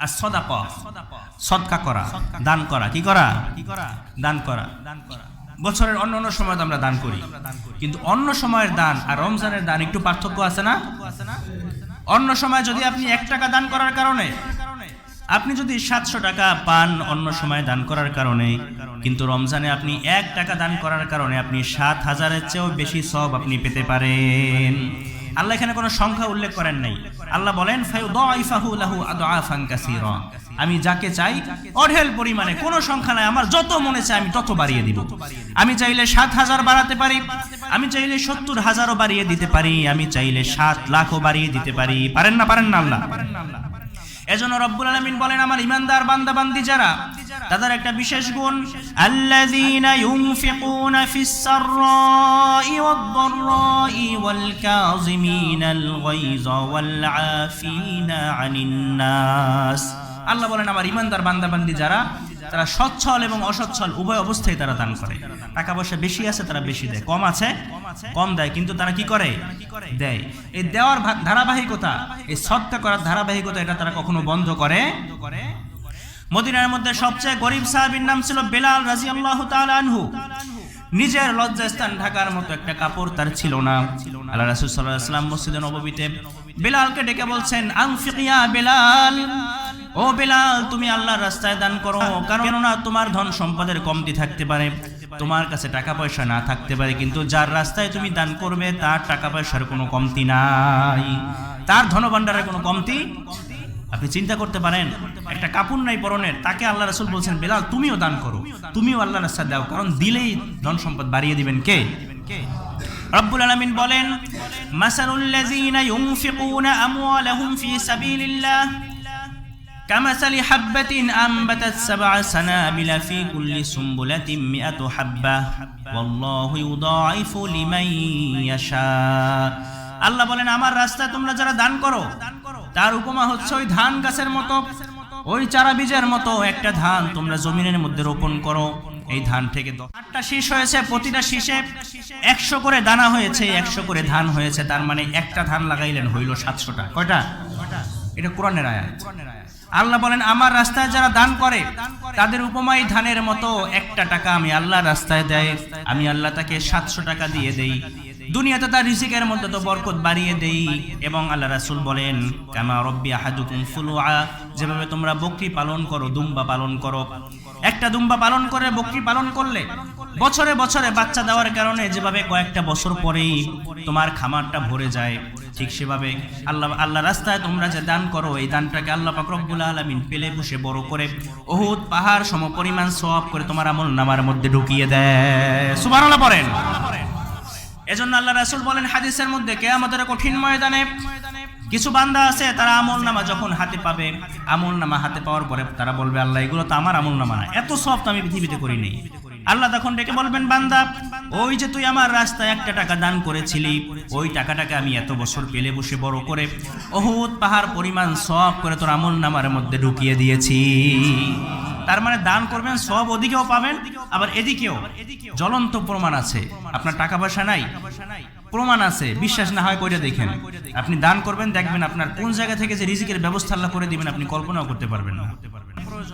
আর সদাক। সদকা। করা দান করা কি করা? দান করা। দান করা। বছরের অন্য অন্য সময় আমরা দান করি। কিন্তু অন্য সময়ের দান আর রমজানের দান একটু পার্থক্য আছে না? অন্য সময় যদি আপনি এক টাকা দান করার কারণে আপনি যদি সাতশো টাকা পান অন্য সময় দান করার কারণে কিন্তু রমজানে আপনি এক টাকা দান করার কারণে আপনি সাত হাজারের চেয়েও বেশি সব আপনি পেতে পারেন। আল্লাহ এখানে কোনো সংখ্যা উল্লেখ করেন নাই। আল্লাহ বলেন আমি যাকে চাই, অঢেল পরিমাণে, কোনো সংখ্যা নাই, আমার যত মনে চাই আমি তত বাড়িয়ে দিব। আমি চাইলে সাত হাজার বাড়াতে পারি, আমি চাইলে সত্তর হাজারও বাড়িয়ে দিতে পারি, আমি চাইলে সাত লাখও বাড়িয়ে দিতে পারি। পারেন না পারেন না আল্লাহ? এজন্য রব্বুল আলমিন বলেন, আমার ইমানদার বান্দা বান্দি যারা, তাদের একটা বিশেষ গুণ, আল্লাযীনা ইউনফিকুনা ফিস সাররাই ওয়াদ দাররাই ওয়াল কাযিমিনাল গায়যা ওয়াল আফিনা আনিন নাস আল্লাহ বলেন, আমার ইমানদার বান্দা বান্দি যারা তারা সচ্ছল এবং অসচ্ছল, উভয় অবস্থায় তারা দান করে। টাকা পয়সা বেশি আছে, তারা বেশি দেয়। কম আছে? কম দেয়, কিন্তু তারা কি করে? দেয়। এই দেওয়ার ধারাবাহিকতা, এই সৎকা করার ধারাবাহিকতা এটা তারা কখনো বন্ধ করে? মদিনার মধ্যে সবচেয়ে গরিব সাহাবীর নাম ছিল বেলাল রাজিয়াল্লাহু তাআলা আনহু। নিজের লজ্জাস্থান ঢাকার মতো একটা কাপড় তার ছিল না। আল্লাহ রাসূল সাল্লাল্লাহু আলাইহি ওয়াসাল্লাম মসজিদে নববীতে বেলালকে ডেকে বলছেন আনফিকিয়া বেলাল। বেলাল তুমি আল্লাহর রাস্তায় দান করো। কারণ কেননা তোমার ধন সম্পদের কমতি থাকতে পারে। তোমার কাছে টাকা পয়সা না থাকতে পারে কিন্তু যার রাস্তায় তুমি দান করবে তার টাকা পয়সার কোনো কমতি নাই। তার ধনভাণ্ডারের কোনো কমতি? আপনি চিন্তা করতে পারেন একটা কাপড় নাই পরনের তাকে আল্লাহ রাসুল বলছেন বেলাল তুমিও দান করো। তুমিও আল্লাহ রাস্তা দাও কারণ দিলেই ধন সম্পদ বাড়িয়ে দিবেন কে? রব্বুল আলামিন বলেন মাসালুল লাযিনা ইউনফিকুনা আমওয়ালাহুম ফি সাবিলিল্লাহ। কামাসালি হাব্বাতিন আমবাতাত সাবআ সানাবিলা ফি কুল্লি সুম্বুলাতিন মিআতু হাব্বা ওয়াল্লাহু ইউদাইফু লিমান ইয়াশা আল্লাহ বলেন, আমার রাস্তায় তোমরা যারা দান করো, তার উপমা হচ্ছে ওই ধান গাছের মতো। ওই চারা বীজের মতো একটা ধান তোমরা জমিনের মধ্যে রোপণ করো। এই ধান থেকে আটটা শীষ হয়েছে, প্রতিটা শীষে একশো করে দানা হয়েছে, একশো করে ধান হয়েছে। তার মানে একটা ধান লাগাইলেন হইল সাতশোটা। কয়টা? এটা কোরআনের আয়া আল্লাহ বলেন, আমার রাস্তায় যারা দান করে, তাদের উপমাই ধানের মতো একটা টাকা আমি আল্লাহ রাস্তায় দেয়। আমি আল্লাহ তাকে সাতশো টাকা দিয়ে দেই। দুনিয়াতে তার রিজিকের মধ্যে তো বরকত বাড়িয়ে দেই। এবং আল্লাহ রাসুল বলেন, কামা রব্বি আহাদুকুম ফুলুআ যেভাবে তোমরা বকরি পালন করো, দুম্বা পালন করো। একটা দুম্বা পালন করে, বকরি পালন করলে বছরে বছরে বাচ্চা দেওয়ার কারণে যেভাবে কয়েকটা বছর পরেই তোমার খামারটা ভরে যায়। ঠিক সেভাবে আল্লাহ আল্লাহ রাস্তায় তোমরা যে দান করো, এই দানটাকে আল্লাহ পাক রব্বুল আলামিন পেলে বসে বড় করে ওহুদ পাহাড় সম পরিমাণ সওয়াব করে তোমার আমল নামার মধ্যে ঢুকিয়ে দেয়। সুবহানাল্লাহ পড়েন। এজন্য আল্লাহ রাসুল বলেন হাদিসের মধ্যে কে আমাদের কঠিন ময়দানে কিছু বান্দা আছে, তারা আমল নামা যখন হাতে পাবে, আমল নামা হাতে পাওয়ার পরে তারা বলবে, আল্লাহ, এগুলো তো আমার আমল নামা এত সব তো আমি পৃথিবীতে করি নেই আল্লাহ তখন ডেকে বলবেন, বান্দা, ওই যে তুই আমার রাস্তায় একটা টাকা দান করেছিলি, ওই টাকাটাকে আমি এত বছর পেলে বসে বড় করে অহুত পাহাড় পরিমাণ সব করে তোর আমল নামার মধ্যে ঢুকিয়ে দিয়েছি। তার মানে দান করবেন, সব ওদিকেও পাবেন, আবার এদিকেও। জ্বলন্ত প্রমাণ আছে। আপনার টাকা পয়সা নাই, প্রমাণ আছে, বিশ্বাস না হয় কইটা দেখেন। আপনি দান করবেন, দেখবেন আপনার কোন জায়গা থেকে যে রিজিকের ব্যবস্থা আল্লাহ করে দিবেন, আপনি কল্পনাও করতে পারবেন না।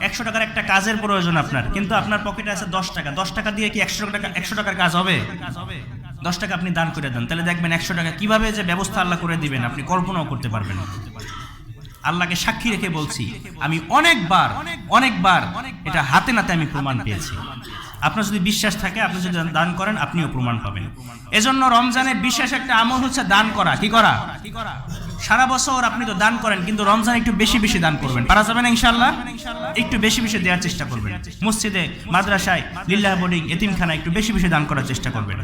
একশো টাকার একটা কাজের প্রয়োজন আপনার, কিন্তু আপনার পকেটে আছে দশ টাকা। দশ টাকা দিয়ে কি একশো টাকা, একশো টাকার কাজ হবে? দশ টাকা আপনি দান করে দেন। তাহলে দেখবেন একশো টাকা কীভাবে যে ব্যবস্থা আল্লাহ করে দিবেন, আপনি কল্পনাও করতে পারবেন আল্লাহকে সাক্ষী রেখে বলছি, আমি অনেকবার অনেকবার এটা হাতে নাতে আমি প্রমাণ পেয়েছি। আপনার যদি বিশ্বাস থাকে, আপনি যদি দান করেন, আপনিও প্রমাণ পাবেন। এজন্য রমজানে বিশ্বাস একটা আমল হচ্ছে দান করা কি করা। কি করা? সারা বছর আপনি তো দান করেন, কিন্তু রমজান একটু বেশি বেশি দান করবেন। পারা যাবেন ইনশাল্লাহ একটু বেশি বেশি দেওয়ার চেষ্টা করবেন। মসজিদে, মাদ্রাসায়, লিল্লাহ বোর্ডিং এতিমখানা একটু বেশি বেশি দান করার চেষ্টা করবেন।